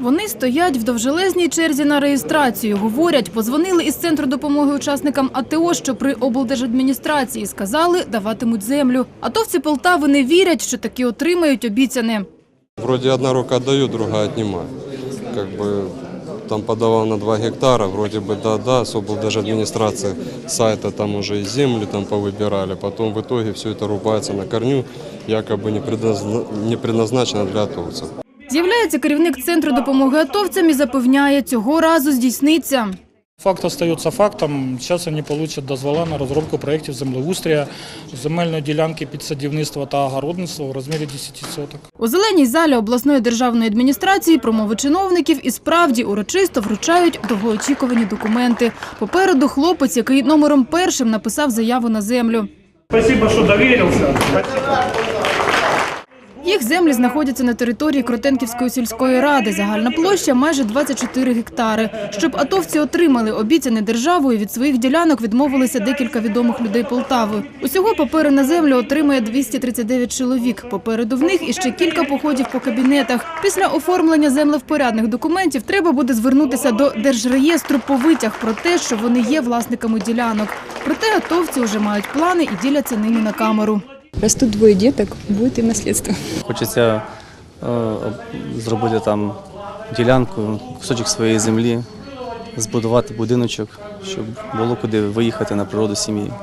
Вони стоять в довжелезній черзі на реєстрацію. Говорять, позвонили із центру допомоги учасникам АТО, що при облдержадміністрації сказали, даватимуть землю. Атовці Полтави не вірять, що таки отримають обіцяне. Вроде одна рука дает, другая отнимает. Как бы там подавал на 2 гектара, вроде бы да-да, особо даже администрация сайта там уже и землю там повыбирали. Потом в итоге все это рубается на корню, якобы не, предназна- не предназначено для атовцев. З'являється керівник центру допомоги атовцям і запевняє, цього разу здійсниться. Факт остается фактом. Сейчас вони получат дозвола на розробку проєктів землеустрія, земельної ділянки під садівництво та огородництво в розмірі 10 соток. У зеленій залі обласної державної адміністрації промови чиновників і справді урочисто вручають довгоочікувані документи. Попереду хлопець, який номером першим написав заяву на землю. Спасибо, що довірився. Їх землі знаходяться на території Кротенківської сільської ради. Загальна площа майже 24 гектари. Щоб атовці отримали обіцяне державою, від своїх ділянок відмовилися декілька відомих людей Полтави. Усього папери на землю отримає 239 чоловік. Попереду в них іще кілька походів по кабінетах. Після оформлення землевпорядних документів треба буде звернутися до держреєстру по витяг про те, що вони є власниками ділянок. Проте атовці вже мають плани і діляться ними на камеру. Растут двоє діток, буде і наслідство. Хочеться е, зробити там ділянку, кусочок своєї землі, збудувати будиночок, щоб було куди виїхати на природу з сім'єю.